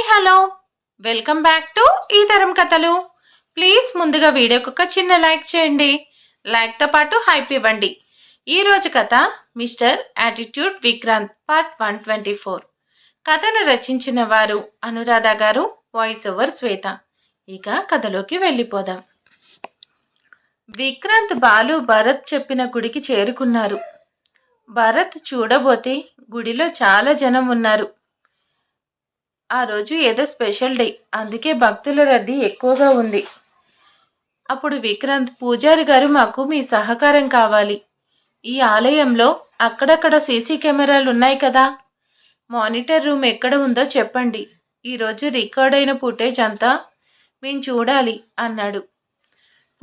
Hi hello. Welcome back to ఈ తరం కథలు. ప్లీజ్ ముందుగా వీడియోకి ఒక చిన్న లైక్ చేయండి. లైక్తో పాటు హైప్ ఇవ్వండి. ఈరోజు కథ Mr attitude Vikrant part one twenty four. కథను రచించిన వారు అనురాధ గారు వాయిస్ ఓవర్ శ్వేత. ఇక కథలోకి వెళ్ళిపోదాం. విక్రాంత్ బాలు భరత్ చెప్పిన గుడికి చేరుకున్నారు. భరత్ చూడబోతే గుడిలో చాలా జనం ఉన్నారు. ఆ రోజు ఏదో స్పెషల్ డే. అందుకే భక్తుల రద్దీ ఎక్కువగా ఉంది. అప్పుడు విక్రాంత్ పూజారి గారు మాకు మీ సహకారం కావాలి. ఈ ఆలయంలో అక్కడక్కడ సీసీ కెమెరాలు ఉన్నాయి కదా. మానిటర్ రూమ్ ఎక్కడ ఉందో చెప్పండి. ఈరోజు రికార్డ్ అయిన ఫుటేజ్ అంతా మేము చూడాలి అన్నాడు.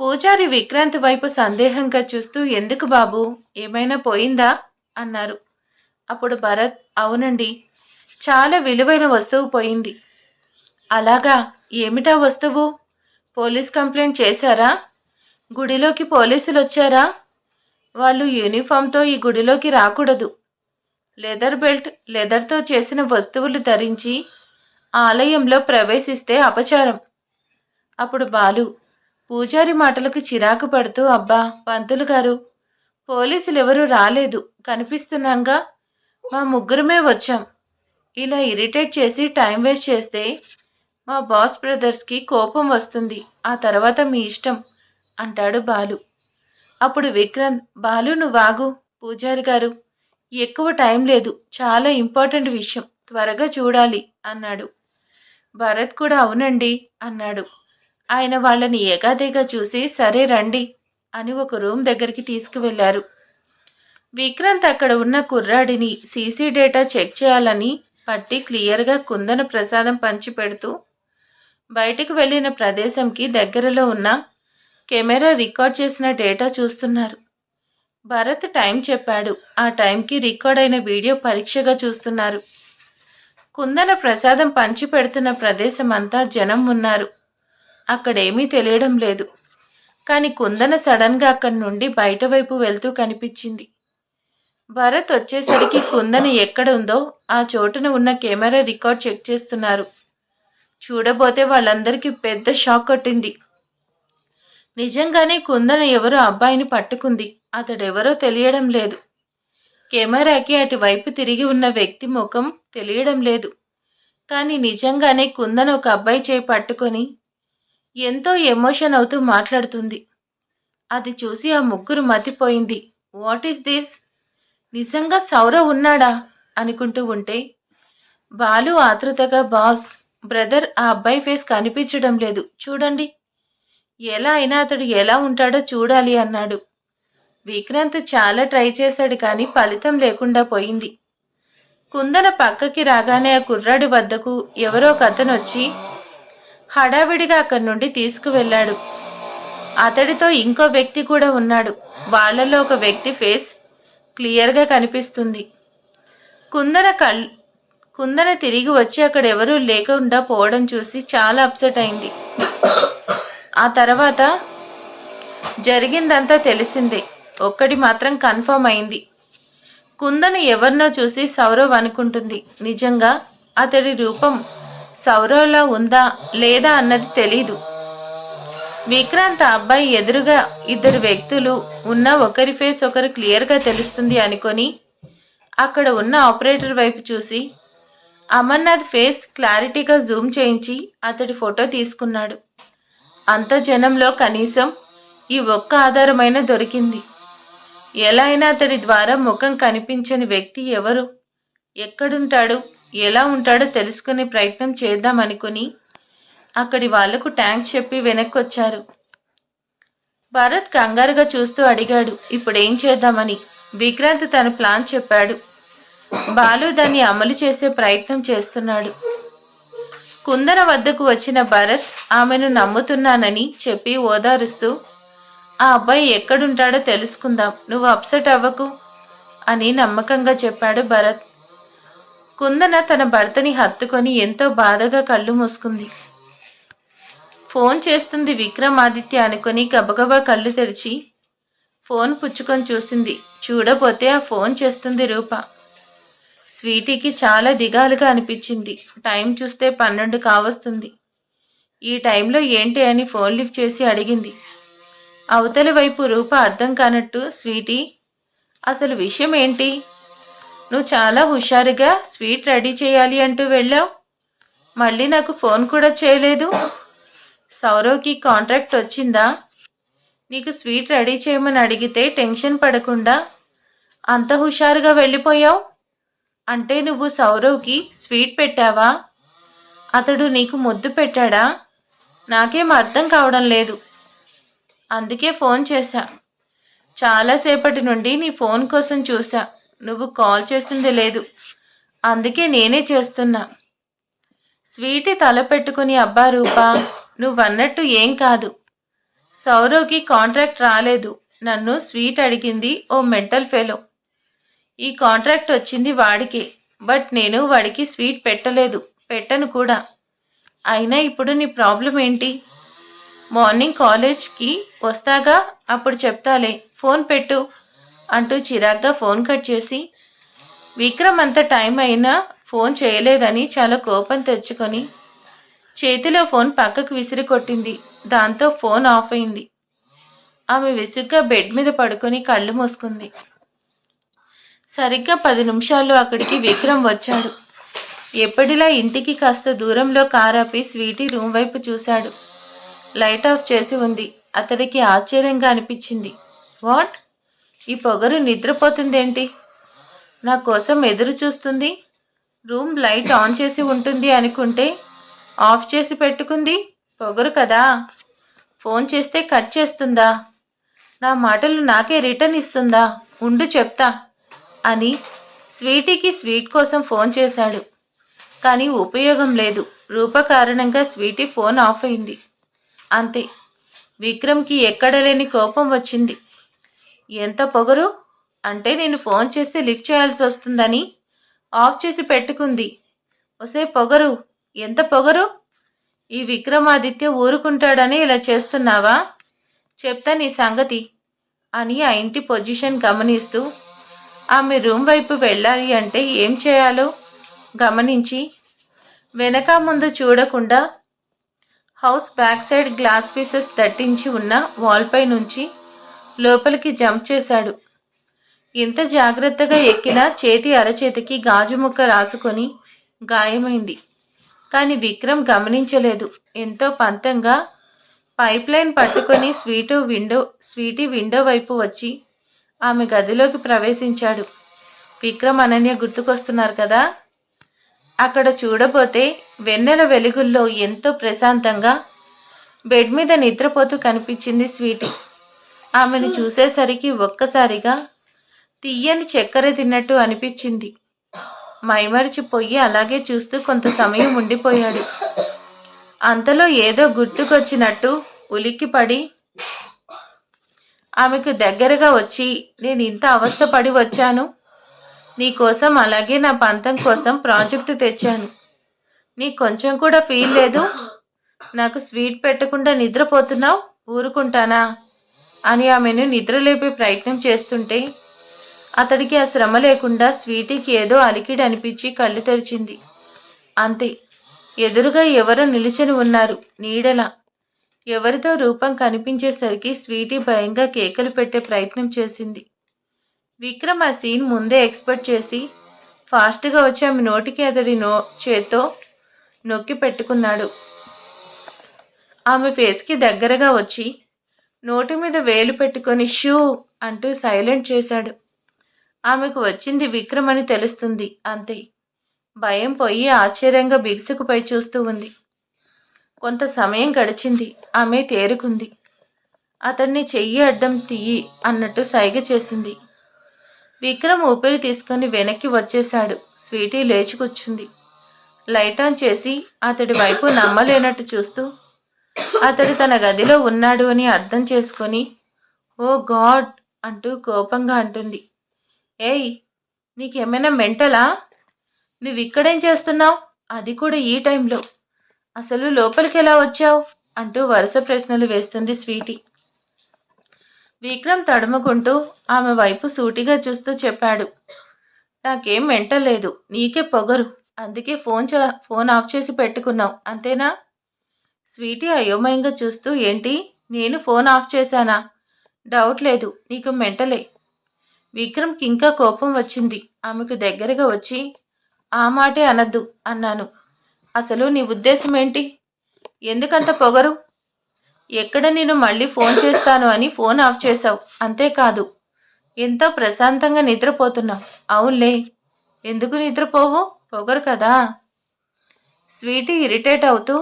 పూజారి విక్రాంత్ వైపు సందేహంగా చూస్తూ ఎందుకు బాబు? ఏమైనా పోయిందా? అన్నారు. అప్పుడు భరత్ అవునండి. చాలా విలువైన వస్తువు పోయింది. అలాగా ఏమిటా వస్తువు? పోలీస్ కంప్లైంట్ చేశారా? గుడిలోకి పోలీసులు వచ్చారా? వాళ్ళు యూనిఫామ్తో ఈ గుడిలోకి రాకూడదు. లెదర్ బెల్ట్ లెదర్తో చేసిన వస్తువులు ధరించి ఆలయంలో ప్రవేశిస్తే అపచారం. అప్పుడు బాలు పూజారి మాటలకు చిరాకు పడుతూ అబ్బా పంతులు గారు పోలీసులు ఎవరూ రాలేదు. కనిపిస్తున్నాంగా? మా ముగ్గురమే వచ్చాం. ఇలా ఇరిటేట్ చేసి టైం వేస్ట్ చేస్తే మా బాస్ బ్రదర్స్కి కోపం వస్తుంది. ఆ తర్వాత మీ ఇష్టం అంటాడు బాలు. అప్పుడు విక్రాంత్ బాలు నువ్వు ఆగు పూజారి గారు. ఎక్కువ టైం లేదు చాలా ఇంపార్టెంట్ విషయం త్వరగా చూడాలి అన్నాడు. భరత్ కూడా అవునండి అన్నాడు. ఆయన వాళ్ళని ఏగాదేగా చూసి సరే రండి అని ఒక రూమ్ దగ్గరికి తీసుకువెళ్ళారు విక్రాంత్ అక్కడ ఉన్న కుర్రాడిని సీసీ డేటా చెక్ చేయాలని పట్టి క్లియర్గా కుందన ప్రసాదం పంచిపెడుతూ బయటకు వెళ్ళిన ప్రదేశంకి దగ్గరలో ఉన్న కెమెరా రికార్డ్ చేసిన డేటా చూస్తున్నారు. భరత్ టైం చెప్పాడు. ఆ టైంకి రికార్డ్ అయిన వీడియో పరీక్షగా చూస్తున్నారు. కుందన ప్రసాదం పంచిపెడుతున్న ప్రదేశం అంతా జనం ఉన్నారు. అక్కడేమీ తెలియడం లేదు. కానీ కుందన సడన్గా అక్కడి నుండి బయట వైపు వెళ్తూ కనిపించింది. భరత్ వచ్చేసరికి కుందన ఎక్కడ ఉందో ఆ చోటున ఉన్న కెమెరా రికార్డ్ చెక్ చేస్తున్నారు. చూడబోతే వాళ్ళందరికీ పెద్ద షాక్ కొట్టింది. నిజంగానే కుందన ఎవరో అబ్బాయిని పట్టుకుంది. అతడెవరో తెలియడం లేదు. కెమెరాకి అటువైపు తిరిగి ఉన్న వ్యక్తి ముఖం తెలియడం లేదు. కానీ నిజంగానే కుందన ఒక అబ్బాయి చేయి పట్టుకొని ఎంతో ఎమోషన్ అవుతూ మాట్లాడుతుంది. అది చూసి ఆ ముగ్గురు మతిపోయింది. What is this? నిజంగా సౌరవ్ ఉన్నాడా? అనుకుంటూ ఉంటే బాలు ఆతృతగా బాస్ బ్రదర్ ఆ అబ్బాయి ఫేస్ కనిపించడం లేదు. చూడండి. ఎలా అయినా అతడు ఎలా ఉంటాడో చూడాలి అన్నాడు. విక్రాంత్ చాలా ట్రై చేశాడు కానీ ఫలితం లేకుండా పోయింది. కుందన పక్కకి రాగానే ఆ కుర్రాడి వద్దకు ఎవరో ఒక అతను వచ్చి హడావిడిగా అక్కడి నుండి తీసుకువెళ్ళాడు. అతడితో ఇంకో వ్యక్తి కూడా ఉన్నాడు. వాళ్ళలో ఒక వ్యక్తి ఫేస్ క్లియర్గా కనిపిస్తుంది. కుందన కళ్ కుందన తిరిగి వచ్చి అక్కడ ఎవరూ లేకుండా పోవడం చూసి చాలా అప్సెట్ అయింది. ఆ తర్వాత జరిగిందంతా తెలిసిందే. ఒక్కటి మాత్రం కన్ఫర్మ్ అయింది. కుందన ఎవరినో చూసి సౌరవ్ అనుకుంటుంది. నిజంగా అతడి రూపం సౌరవ్లా ఉందా లేదా అన్నది తెలీదు. విక్రాంత్ అబ్బాయి ఎదురుగా ఇద్దరు వ్యక్తులు ఉన్న ఒకరి ఫేస్ ఒకరు క్లియర్గా తెలుస్తుంది అనుకొని అక్కడ ఉన్న ఆపరేటర్ వైపు చూసి అమర్నాథ్ ఫేస్ క్లారిటీగా జూమ్ చేయించి అతడి ఫోటో తీసుకున్నాడు. అంత జనంలో కనీసం ఈ ఒక్క ఆధారమైన దొరికింది. ఎలా అయినా అతడి ద్వారా ముఖం కనిపించని వ్యక్తి ఎవరు ఎక్కడుంటాడు ఎలా ఉంటాడో తెలుసుకునే ప్రయత్నం చేద్దాం అనుకుని అక్కడి వాళ్ళకు ట్యాంక్ చెప్పి వెనక్కి వచ్చారు భరత్ కంగారుగా చూస్తూ అడిగాడు ఇప్పుడేం చేద్దామని? విక్రాంత్ తన ప్లాన్ చెప్పాడు. బాలు దాన్ని అమలు చేసే ప్రయత్నం చేస్తున్నాడు. కుందన వద్దకు వచ్చిన భరత్ ఆమెను నమ్ముతున్నానని చెప్పి ఓదారుస్తూ ఆ అబ్బాయి ఎక్కడుంటాడో తెలుసుకుందాం నువ్వు అప్సెట్ అవ్వకు అని నమ్మకంగా చెప్పాడు భరత్. కుందన తన భర్తని హత్తుకొని ఎంతో బాధగా కళ్ళు మూసుకుంది. ఫోన్ చేస్తుంది విక్రమాదిత్య అనుకుని గబగబా కళ్ళు తెరిచి ఫోన్ పుచ్చుకొని చూసింది. చూడబోతే ఆ ఫోన్ చేస్తుంది రూప. స్వీటీకి చాలా దిగాలుగా అనిపించింది. టైం చూస్తే పన్నెండు కావస్తుంది. ఈ టైంలో ఏంటి అని ఫోన్ లిఫ్ట్ చేసి అడిగింది. అవతలి వైపు రూప అర్థం కానట్టు స్వీటీ అసలు విషయం ఏంటి? నువ్వు చాలా హుషారుగా స్వీట్ రెడీ చేయాలి అంటూ వెళ్ళావు. మళ్ళీ నాకు ఫోన్ కూడా చేయలేదు. సౌరవ్కి కాంట్రాక్ట్ వచ్చిందా? నీకు స్వీట్ రెడీ చేయమని అడిగితే టెన్షన్ పడకుండా అంత హుషారుగా వెళ్ళిపోయావు? అంటే నువ్వు సౌరవ్కి స్వీట్ పెట్టావా? అతడు నీకు ముద్దు పెట్టాడా? నాకేం అర్థం కావడం లేదు. అందుకే ఫోన్ చేశా. చాలాసేపటి నుండి నీ ఫోన్ కోసం చూసా నువ్వు కాల్ చేసింది లేదు. అందుకే నేనే చేస్తున్నా. స్వీటి తల పెట్టుకుని అబ్బా రూపా నువ్వన్నట్టు ఏం కాదు. సౌరవ్కి కాంట్రాక్ట్ రాలేదు. నన్ను స్వీట్ అడిగింది ఓ మెంటల్ ఫెలో. ఈ కాంట్రాక్ట్ వచ్చింది వాడికి బట్ నేను వాడికి స్వీట్ పెట్టలేదు పెట్టను కూడా. అయినా ఇప్పుడు నీ ప్రాబ్లం ఏంటి? మార్నింగ్ కాలేజ్కి వస్తాగా? అప్పుడు చెప్తాలే ఫోన్ పెట్టు అంటూ చిరాగ్గా ఫోన్ కట్ చేసి. విక్రమ్ అంత టైం అయినా ఫోన్ చేయలేదని చాలా కోపం తెచ్చుకొని చేతిలో ఫోన్ పక్కకు విసిరి కొట్టింది. దాంతో ఫోన్ ఆఫ్ అయింది. ఆమె విసుగ్గా బెడ్ మీద పడుకొని కళ్ళు మూసుకుంది. సరిగ్గా పది నిమిషాల్లో అక్కడికి విక్రమ్ వచ్చాడు. ఎప్పటిలా ఇంటికి కాస్త దూరంలో కారాపి స్వీటీ రూమ్ వైపు చూశాడు. లైట్ ఆఫ్ చేసి ఉంది. అతడికి ఆశ్చర్యంగా అనిపించింది. వాట్? ఈ పొగరు నిద్రపోతుందేంటి? నా కోసం ఎదురు చూస్తుంది? రూమ్ లైట్ ఆన్ చేసి ఉంటుంది అనుకుంటే ఆఫ్ చేసి పెట్టుకుంది. పొగరు కదా. ఫోన్ చేస్తే కట్ చేస్తుందా? నా మాటలు నాకే రిటర్న్ ఇస్తుందా? ఉండు చెప్తా అని స్వీటీకి స్వీట్ కోసం ఫోన్ చేశాడు. కానీ ఉపయోగం లేదు. రూప కారణంగా స్వీటీ ఫోన్ ఆఫ్ అయింది. అంతే. విక్రమ్కి ఎక్కడలేని కోపం వచ్చింది. ఎంత పొగరు? అంటే నేను ఫోన్ చేస్తే లిఫ్ట్ చేయాల్సి వస్తుందని ఆఫ్ చేసి పెట్టుకుంది. ఒసే పొగరు. ఎంత పొగరు? ఈ విక్రమాదిత్య ఊరుకుంటాడని ఇలా చేస్తున్నావా? చెప్తా నీ సంగతి అని ఆ ఇంటి పొజిషన్ గమనిస్తూ ఆమె రూమ్ వైపు వెళ్ళాలి అంటే ఏం చేయాలో గమనించి వెనక ముందు చూడకుండా house back side glass pieces తట్టించి ఉన్న వాల్పై నుంచి లోపలికి జంప్ చేశాడు. ఇంత జాగ్రత్తగా ఎక్కినా చేతి అరచేతికి గాజు ముక్క రాసుకొని గాయమైంది. కానీ విక్రమ్ గమనించలేదు. ఎంతో పంతంగా పైప్ లైన్ పట్టుకొని స్వీటు విండో స్వీటీ విండో వైపు వచ్చి ఆమె గదిలోకి ప్రవేశించాడు. విక్రమ్ అనన్య గుర్తుకొస్తున్నారు కదా? అక్కడ చూడబోతే వెన్నెల వెలుగుల్లో ఎంతో ప్రశాంతంగా బెడ్ మీద నిద్రపోతూ కనిపించింది స్వీటీ. ఆమెను చూసేసరికి ఒక్కసారిగా తీయని చక్కెర తిన్నట్టు అనిపించింది. మైమరిచిపోయి అలాగే చూస్తూ కొంత సమయం ఉండిపోయాడు. అంతలో ఏదో గుర్తుకొచ్చినట్టు ఉలిక్కిపడి ఆమెకు దగ్గరగా వచ్చి నేను ఇంత అవస్థపడి వచ్చాను. నీకోసం అలాగే నా పంతం కోసం ప్రాజెక్టు తెచ్చాను. నీ కొంచెం కూడా ఫీల్ లేదు? నాకు స్వీట్ పెట్టకుండా నిద్రపోతున్నావు? ఊరుకుంటానా? అని ఆమెను నిద్రలేపే ప్రయత్నం చేస్తుంటే అతడికి ఆ శ్రమ లేకుండా స్వీటీకి ఏదో అలికిడి అనిపించి కళ్ళు తెరిచింది. అంతే ఎదురుగా ఎవరో నిలిచని ఉన్నారు నీడల. ఎవరితో రూపం కనిపించేసరికి స్వీటీ భయంగా కేకలు పెట్టే ప్రయత్నం చేసింది. విక్రమ్ ఆ సీన్ ముందే ఎక్స్పెక్ట్ చేసి ఫాస్ట్గా వచ్చి ఆమె నోటికి అతడి నో చేత్తో నొక్కి పెట్టుకున్నాడు. ఆమె ఫేస్కి దగ్గరగా వచ్చి నోటి మీద వేలు పెట్టుకొని షూ అంటూ సైలెంట్ చేశాడు. ఆమెకు వచ్చింది విక్రమ్ అని తెలుస్తుంది అంతే. భయం పోయి ఆశ్చర్యంగా బిగుసుకుపై చూస్తూ ఉంది. కొంత సమయం గడిచింది ఆమె తేరుకుంది. అతన్ని చెయ్యి అడ్డం తీయి అన్నట్టు సైగ చేసింది. విక్రమ్ ఊపిరి తీసుకొని వెనక్కి వచ్చేశాడు. స్వీటీ లేచి కూర్చుంది. లైట్ ఆన్ చేసి అతడి వైపు నమ్మలేనట్టు చూస్తూ అతడు తన గదిలో ఉన్నాడు అని అర్థం చేసుకొని ఓ గాడ్ అంటూ కోపంగా అంటుంది. ఏయ్ నీకేమైనా మెంటలా? నువ్వు ఇక్కడేం చేస్తున్నావు? అది కూడా ఈ టైంలో. అసలు లోపలికి ఎలా వచ్చావు? అంటూ వరుస ప్రశ్నలు వేస్తుంది స్వీటీ. విక్రమ్ తడుముకుంటూ ఆమె వైపు సూటిగా చూస్తూ చెప్పాడు. నాకేం మెంటలేదు నీకే పొగరు. అందుకే ఫోన్ చ ఫోన్ ఆఫ్ చేసి పెట్టుకున్నావు అంతేనా? స్వీటీ అయోమయంగా చూస్తూ ఏంటి? నేను ఫోన్ ఆఫ్ చేశానా? డౌట్ లేదు నీకు మెంటలే. విక్రమ్కి ఇంకా కోపం వచ్చింది. ఆమెకు దగ్గరగా వచ్చి ఆ మాటే అనద్దు అన్నాను. అసలు నీ ఉద్దేశం ఏంటి? ఎందుకంత పొగరు? ఎక్కడ నేను మళ్ళీ ఫోన్ చేస్తాను అని ఫోన్ ఆఫ్ చేశావు. అంతేకాదు ఎంతో ప్రశాంతంగా నిద్రపోతున్నావు. అవునులే ఎందుకు నిద్రపోవు? పొగరు కదా. స్వీటీ ఇరిటేట్ అవుతూ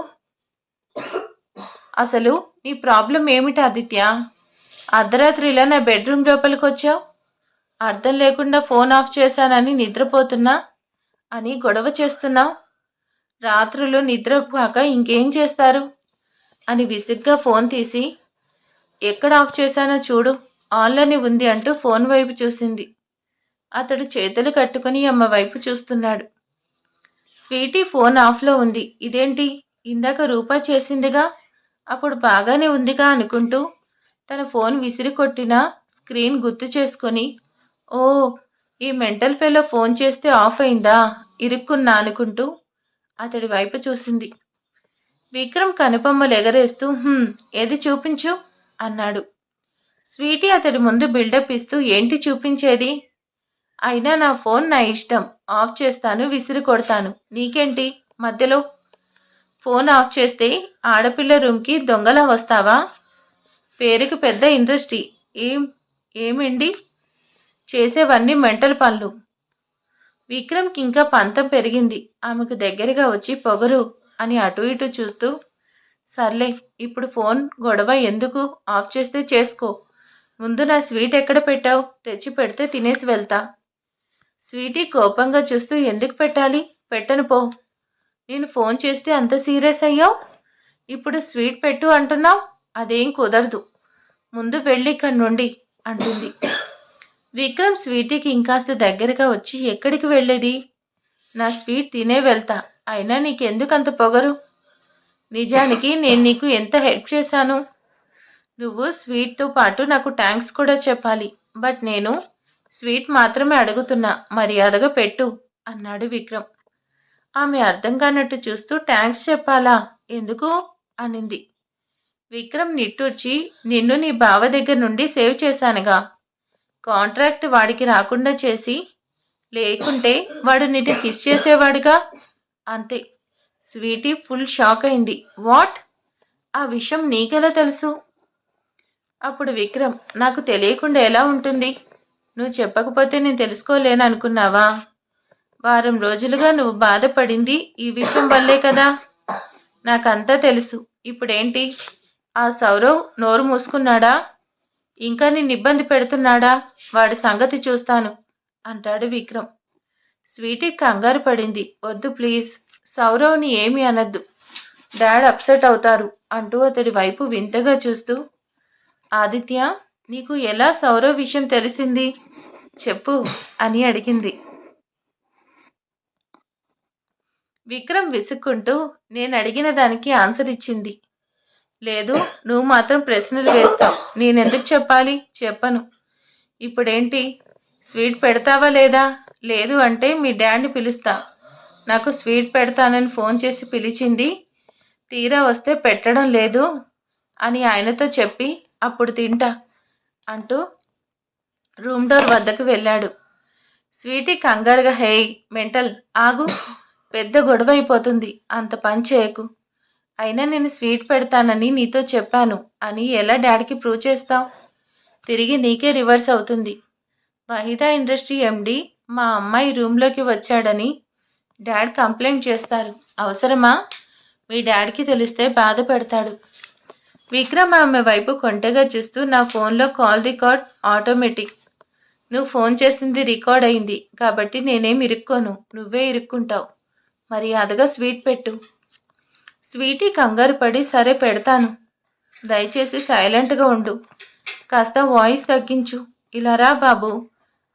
అసలు నీ ప్రాబ్లం ఏమిటి ఆదిత్య? అర్ధరాత్రిలా నా బెడ్రూమ్ లోపలికి వచ్చావు అర్థం లేకుండా ఫోన్ ఆఫ్ చేశానని నిద్రపోతున్నా అని గొడవ చేస్తున్నావు. రాత్రులు నిద్రపోక ఇంకేం చేస్తారు? అని విసుగ్గా ఫోన్ తీసి ఎక్కడ ఆఫ్ చేశానో చూడు ఆన్లోనే ఉంది అంటూ ఫోన్ వైపు చూసింది. అతడు చేతులు కట్టుకుని అమ్మ వైపు చూస్తున్నాడు. స్వీటీ ఫోన్ ఆఫ్లో ఉంది. ఇదేంటి? ఇందాక రూపా చేసిందిగా? అప్పుడు బాగానే ఉందిగా అనుకుంటూ తన ఫోన్ విసిరి కొట్టిన స్క్రీన్ గుర్తు చేసుకొని ఓ ఈ మెంటల్ ఫెలో ఫోన్ చేస్తే ఆఫ్ అయిందా? ఇరుక్కున్నా అనుకుంటూ అతడి వైపు చూసింది. విక్రమ్ కనుపమ్మలు ఎగరేస్తూ ఏది చూపించు? అన్నాడు. స్వీటీ అతడి ముందు బిల్డప్ ఇస్తూ ఏంటి చూపించేది? అయినా నా ఫోన్ నా ఇష్టం. ఆఫ్ చేస్తాను విసిరి కొడతాను. నీకేంటి? మధ్యలో ఫోన్ ఆఫ్ చేస్తే ఆడపిల్ల రూమ్కి దొంగలా వస్తావా? పేరుకి పెద్ద ఇండస్ట్రీ ఏం ఏమండి? చేసేవన్నీ మెంటల్ పనులు. విక్రమ్కి ఇంకా పంతం పెరిగింది. ఆమెకు దగ్గరగా వచ్చి పొగరు అని అటు ఇటు చూస్తూ సర్లే ఇప్పుడు ఫోన్ గొడవ ఎందుకు? ఆఫ్ చేస్తే చేసుకో. ముందు నా స్వీట్ ఎక్కడ పెట్టావు? తెచ్చి పెడితే తినేసి వెళ్తా. స్వీటీ కోపంగా చూస్తూ ఎందుకు పెట్టాలి? పెట్టను పో. నేను ఫోన్ చేస్తే అంత సీరియస్ అయ్యావు? ఇప్పుడు స్వీట్ పెట్టు అంటున్నావు? అదేం కుదరదు. ముందు వెళ్ళి ఇక్కడి నుండి అంటుంది. విక్రమ్ స్వీటీకి ఇంకాస్త దగ్గరగా వచ్చి ఎక్కడికి వెళ్ళేది? నా స్వీట్ తినే వెళ్తా. అయినా నీకెందుకు అంత పొగరు? నిజానికి నేను నీకు ఎంత హెల్ప్ చేశాను? నువ్వు స్వీట్తో పాటు నాకు థ్యాంక్స్ కూడా చెప్పాలి. బట్ నేను స్వీట్ మాత్రమే అడుగుతున్నా. మర్యాదగా పెట్టు అన్నాడు విక్రమ్. ఆమె అర్థం కానట్టు చూస్తూ థ్యాంక్స్ చెప్పాలా? ఎందుకు? అనింది. విక్రమ్ నిట్టూర్చి నిన్ను నీ బావ దగ్గర నుండి సేవ్ చేశానుగా. కాంట్రాక్ట్ వాడికి రాకుండా చేసి లేకుంటే వాడు నిన్ను కిస్ చేసేవాడుగా? అంతే. స్వీటీ ఫుల్ షాక్ అయింది. వాట్? ఆ విషయం నీకెలా తెలుసు? అప్పుడు విక్రమ్ నాకు తెలియకుండా ఎలా ఉంటుంది? నువ్వు చెప్పకపోతే నేను తెలుసుకోలేను అనుకున్నావా? వారం రోజులుగా నువ్వు బాధపడింది ఈ విషయం వల్లే కదా? నాకంతా తెలుసు. ఇప్పుడేంటి? ఆ సౌరవ్ నోరు మూసుకున్నాడా? ఇంకా నిన్ను ఇబ్బంది పెడుతున్నాడా? వాడి సంగతి చూస్తాను అంటాడు విక్రమ్. స్వీటీ కంగారు పడింది. వద్దు ప్లీజ్ సౌరవ్ని ఏమి అనద్దు. డాడ్ అప్సెట్ అవుతారు అంటూ అతడి వైపు వింతగా చూస్తూ. ఆదిత్య నీకు ఎలా సౌరవ్ విషయం తెలిసింది? చెప్పు అని అడిగింది. విక్రమ్ విసుక్కుంటూ నేను అడిగిన దానికి ఆన్సర్ ఇచ్చింది. లేదు నువ్వు మాత్రం ప్రశ్నలు వేస్తావు. నేనెందుకు చెప్పాలి? చెప్పను. ఇప్పుడేంటి? స్వీట్ పెడతావా లేదా? లేదు అంటే మీ డాడ్ని పిలుస్తా. నాకు స్వీట్ పెడతానని ఫోన్ చేసి పిలిచింది. తీరా వస్తే పెట్టడం లేదు అని ఆయనతో చెప్పి అప్పుడు తింటా అంటూ రూమ్ డోర్ వద్దకు వెళ్ళాడు. స్వీటీ కంగారుగా హేయ్ మెంటల్ ఆగు. పెద్ద గొడవ అయిపోతుంది అంత పని చేయకు. అయినా నేను స్వీట్ పెడతానని నీతో చెప్పాను. అని ఎలా డాడీకి ప్రూవ్ చేస్తావు? తిరిగి నీకే రివర్స్ అవుతుంది. వహిదా ఇండస్ట్రీ ఎండి మా అమ్మాయి రూమ్లోకి వచ్చాడని డాడ్ కంప్లైంట్ చేస్తారు. అవసరమా? మీ డాడీకి తెలిస్తే బాధ పెడతాడు విక్రమ్ ఆమె వైపు కొంటగా చూస్తూ నా ఫోన్లో కాల్ రికార్డ్ ఆటోమేటిక్. నువ్వు ఫోన్ చేసింది రికార్డ్ అయింది కాబట్టి నేనేం ఇరుక్కోను. నువ్వే ఇరుక్కుంటావు. మర్యాదగా స్వీట్ పెట్టు. స్వీటీ కంగారు పడి సరే పెడతాను. దయచేసి సైలెంట్గా ఉండు. కాస్త వాయిస్ తగ్గించు. ఇలా రా బాబు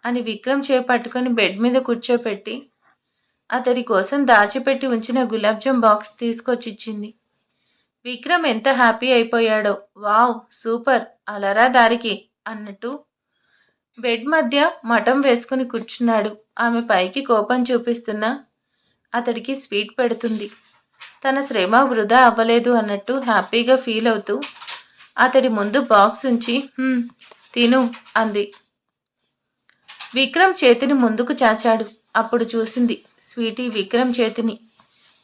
అని విక్రమ్ చేపట్టుకొని బెడ్ మీద కూర్చోపెట్టి అతడి కోసం దాచిపెట్టి ఉంచిన గులాబ్జామ్ బాక్స్ తీసుకొచ్చిచ్చింది. విక్రమ్ ఎంత హ్యాపీ అయిపోయాడో. వావ్ సూపర్ అలరా దారికి అన్నట్టు బెడ్ మధ్య మఠం వేసుకుని కూర్చున్నాడు. ఆమె పైకి కోపం చూపిస్తున్నా అతడికి స్వీట్ పెడుతుంది. తన శ్రమ వృధా అవ్వలేదు అన్నట్టు హ్యాపీగా ఫీల్ అవుతూ అతడి ముందు బాక్స్ ఉంచి తిను అంది. విక్రమ్ చేతిని ముందుకు చాచాడు. అప్పుడు చూసింది స్వీటీ విక్రమ్ చేతిని.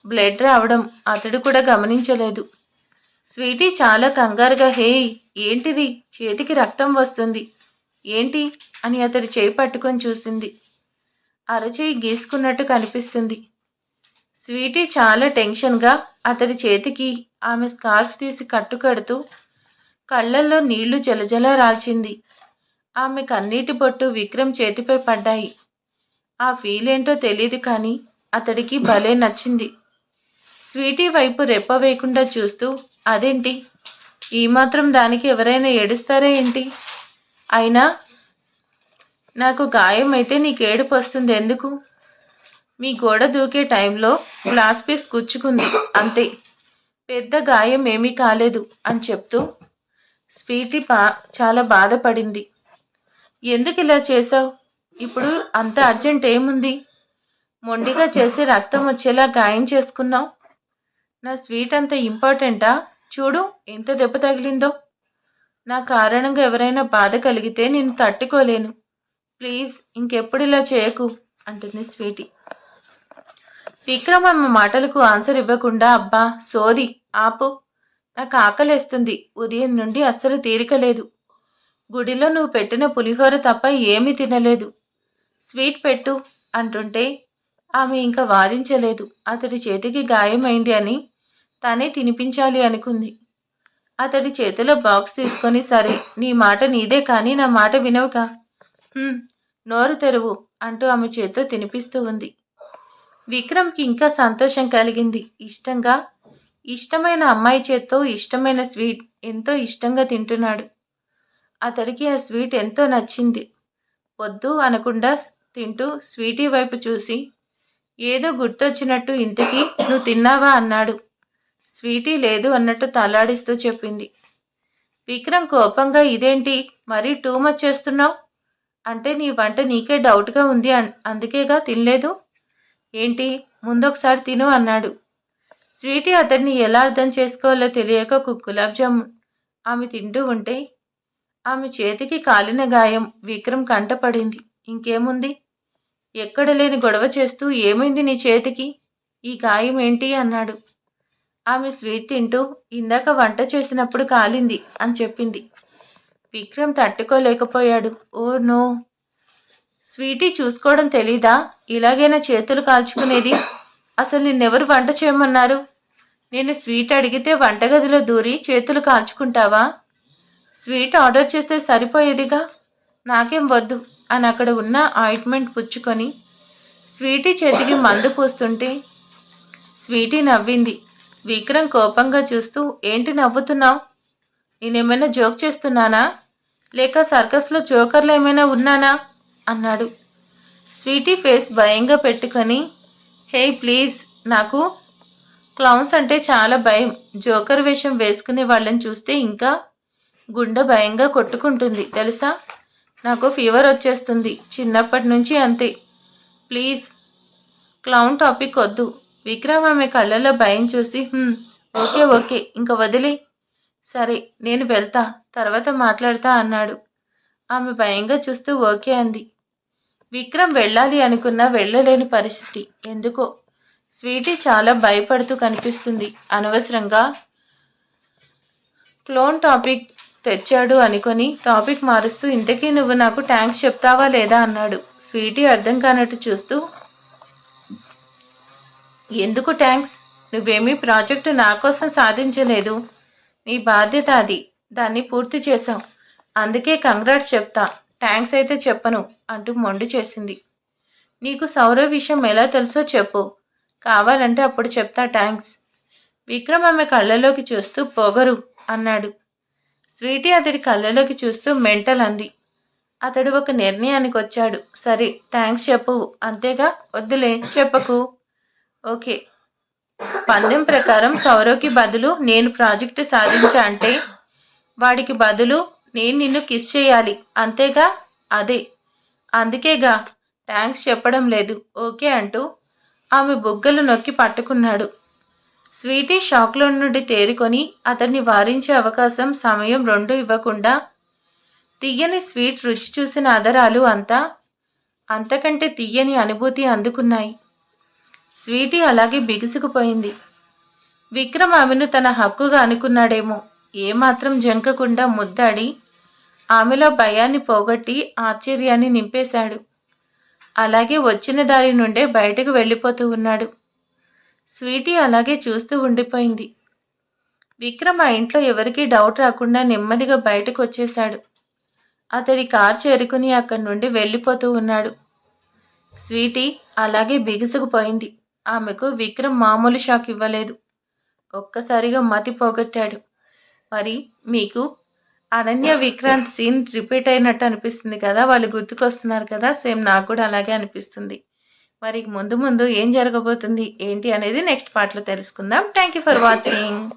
బ్లడ్ రావడం అతడు కూడా గమనించలేదు. స్వీటీ చాలా కంగారుగా హే ఏంటిది? చేతికి రక్తం వస్తుంది. ఏంటి? అని అతడి చేయి పట్టుకొని చూసింది. అరచేయి గీసుకున్నట్టు కనిపిస్తుంది. స్వీటీ చాలా టెన్షన్గా అతడి చేతికి ఆమె స్కార్ఫ్ తీసి కట్టుకడుతూ కళ్ళల్లో నీళ్ళు జలజల రాల్చింది. ఆమె కన్నీటి బొట్టు విక్రమ్ చేతిపై పడ్డాయి. ఆ ఫీల్ ఏంటో తెలియదు కానీ అతడికి భలే నచ్చింది. స్వీటీ వైపు రెప్ప వేయకుండా చూస్తూ అదేంటి? ఈ మాత్రం దానికి ఎవరైనా ఏడుస్తారా ఏంటి? అయినా నాకు గాయం అయితే నీకు ఏడుపు వస్తుంది ఎందుకు? మీ గోడ దూకే టైంలో గ్లాస్ పీస్ గుచ్చుకుంది. అంతే. పెద్ద గాయం ఏమీ కాలేదు అని చెప్తూ స్వీటీ పా చాలా బాధపడింది. ఎందుకు ఇలా చేసావు ఇప్పుడు అంత అర్జెంట్ ఏముంది? మొండిగా చేసి రక్తం వచ్చేలా గాయం చేసుకున్నావు? నా స్వీట్ అంత ఇంపార్టెంటా? చూడు ఎంత దెబ్బ తగిలిందో. నా కారణంగా ఎవరైనా బాధ కలిగితే నేను తట్టుకోలేను. ప్లీజ్ ఇంకెప్పుడు ఇలా చేయకు అంటుంది స్వీటీ. విక్రమ్ మాటలకు ఆన్సర్ ఇవ్వకుండా అబ్బా సోది ఆపు. నాకు ఆకలేస్తుంది. ఉదయం నుండి అస్సలు తీరిక లేదు. గుడిలో నువ్వు పెట్టిన పులిహోర తప్ప ఏమీ తినలేదు. స్వీట్ పెట్టు అంటుంటే ఆమె ఇంకా వాదించలేదు. అతడి చేతికి గాయమైంది అని తనే తినిపించాలి అనుకుంది. అతడి చేతిలో బాక్స్ తీసుకొని సరే నీ మాట నీదే కానీ నా మాట వినవుగా. నోరు తెరువు అంటూ ఆమె చేత్తో తినిపిస్తూ ఉంది. విక్రమ్కి ఇంకా సంతోషం కలిగింది. ఇష్టంగా ఇష్టమైన అమ్మాయి చేత్తో ఇష్టమైన స్వీట్ ఎంతో ఇష్టంగా తింటున్నాడు. అతడికి ఆ స్వీట్ ఎంతో నచ్చింది. వద్దు అనకుండా తింటూ స్వీటీ వైపు చూసి ఏదో గుర్తొచ్చినట్టు ఇంతకీ నువ్వు తిన్నావా అన్నాడు. స్వీటీ లేదు అన్నట్టు తలాడిస్తూ చెప్పింది. విక్రమ్ కోపంగా ఇదేంటి మరీ టూ మచ్ చేస్తున్నావు? అంటే నీ వంట నీకే డౌట్గా ఉంది అన్- అందుకేగా తినలేదు? ఏంటి? ముందొకసారి తిను అన్నాడు. స్వీటీ అతడిని ఎలా అర్థం చేసుకోవాలో తెలియక ఒక గులాబ్ జామున్ ఆమె తింటూ ఉంటే ఆమె చేతికి కాలిన గాయం విక్రమ్ కంటపడింది. ఇంకేముంది? ఎక్కడ లేని గొడవ చేస్తూ ఏమైంది నీ చేతికి? ఈ గాయం ఏంటి? అన్నాడు. ఆమె స్వీట్ తింటూ ఇందాక వంట చేసినప్పుడు కాలింది అని చెప్పింది. విక్రమ్ తట్టుకోలేకపోయాడు. Oh no. స్వీటీ చూసుకోవడం తెలీదా? ఇలాగైనా చేతులు కాల్చుకునేది? అసలు నిన్నెవరు వంట చేయమన్నారు? నేను స్వీట్ అడిగితే వంటగదిలో దూరి చేతులు కాల్చుకుంటావా? స్వీట్ ఆర్డర్ చేస్తే సరిపోయేదిగా? నాకేం వద్దు అని అక్కడ ఉన్న ఆయింట్మెంట్ పుచ్చుకొని స్వీటీ చేతికి మందు పూస్తుంటే స్వీటీ నవ్వింది. విక్రమ్ కోపంగా చూస్తూ ఏంటి నవ్వుతున్నావు? నేనేమైనా జోక్ చేస్తున్నానా? లేక సర్కస్లో జోకర్లు ఏమైనా ఉన్నానా? అన్నాడు. స్వీటీ ఫేస్ భయంగా పెట్టుకొని హే ప్లీజ్ నాకు క్లౌన్స్ అంటే చాలా భయం. జోకర్ వేషం వేసుకునే వాళ్ళని చూస్తే ఇంకా గుండె భయంగా కొట్టుకుంటుంది తెలుసా? నాకు ఫీవర్ వచ్చేస్తుంది చిన్నప్పటి నుంచి అంతే. ప్లీజ్ క్లౌన్ టాపిక్ వద్దు. విక్రమ్ ఆమె కళ్ళలో భయం చూసి ఓకే ఓకే ఇంక వదిలే. సరే నేను వెళ్తా తర్వాత మాట్లాడతా అన్నాడు. ఆమె భయంగా చూస్తూ ఓకే అంది. విక్రమ్ వెళ్ళాలి అనుకున్నా వెళ్ళలేని పరిస్థితి. ఎందుకో? స్వీటీ చాలా భయపడుతూ కనిపిస్తుంది. అనవసరంగా క్లోన్ టాపిక్ తెచ్చాడు అనుకొని టాపిక్ మారుస్తూ ఇంతకీ నువ్వు నాకు థ్యాంక్స్ చెప్తావా లేదా? అన్నాడు. స్వీటీ అర్థం కానట్టు చూస్తూ ఎందుకు థ్యాంక్స్ నువ్వేమీ ప్రాజెక్టు నా కోసం సాధించలేదు. నీ బాధ్యత అది. దాన్ని పూర్తి చేశావు. అందుకే కంగ్రాట్స్ చెప్తా. థ్యాంక్స్ అయితే చెప్పను అంటూ మొండి చేసింది. నీకు సౌరవ్ విషయం ఎలా తెలుసో చెప్పు. కావాలంటే అప్పుడు చెప్తా థ్యాంక్స్ విక్రమ్ ఆమె కళ్ళలోకి చూస్తూ పొగరు అన్నాడు. స్వీటీ అతడి కళ్ళలోకి చూస్తూ మెంటల్ అంది. అతడు ఒక నిర్ణయానికి వచ్చాడు. సరే థ్యాంక్స్ చెప్పు. అంతేగా? వద్దులే చెప్పకు. ఓకే. పందెం ప్రకారం సౌరవ్కి బదులు నేను ప్రాజెక్టు సాధించా అంటే వాడికి బదులు నేను నిన్ను కిస్ చేయాలి. అంతేగా? అదే. అందుకేగా? థ్యాంక్స్ చెప్పడం లేదు. ఓకే అంటూ ఆమె బుగ్గలు నొక్కి పట్టుకున్నాడు. స్వీటీ షాక్లో నుండి తేరుకొని అతన్ని వారించే అవకాశం సమయం రెండు ఇవ్వకుండా తీయని స్వీట్ రుచి చూసిన అదరాలు అంతా అంతకంటే తీయని అనుభూతి అందుకున్నాయి. స్వీటీ అలాగే బిగుసుకుపోయింది. విక్రమ్ ఆమెను తన హక్కుగా అనుకున్నాడేమో. ఏమాత్రం జంకకుండా ముద్దాడి ఆమెలో భయాన్ని పోగొట్టి ఆశ్చర్యాన్ని నింపేశాడు. అలాగే వచ్చిన దారి నుండే బయటకు వెళ్ళిపోతూ ఉన్నాడు. స్వీటీ అలాగే చూస్తూ ఉండిపోయింది. విక్రమ్ ఆ ఇంట్లో ఎవరికీ డౌట్ రాకుండా నెమ్మదిగా బయటకు వచ్చేశాడు. అతడి కార్ చేరుకుని అక్కడి నుండి వెళ్ళిపోతూ ఉన్నాడు. స్వీటీ అలాగే బిగుసుకుపోయింది. ఆమెకు విక్రమ్ మామూలు షాక్ ఇవ్వలేదు. ఒక్కసారిగా మతి పోగొట్టాడు. మరి మీకు అనన్య విక్రాంత్ సీన్ రిపీట్ అయినట్టు అనిపిస్తుంది కదా? వాళ్ళు గుర్తుకొస్తున్నారు కదా? సేమ్ నాకు కూడా అలాగే అనిపిస్తుంది. మరి ముందు ముందు ఏం జరగబోతుంది? ఏంటి అనేది నెక్స్ట్ పార్ట్లో తెలుసుకుందాం. Thank you for watching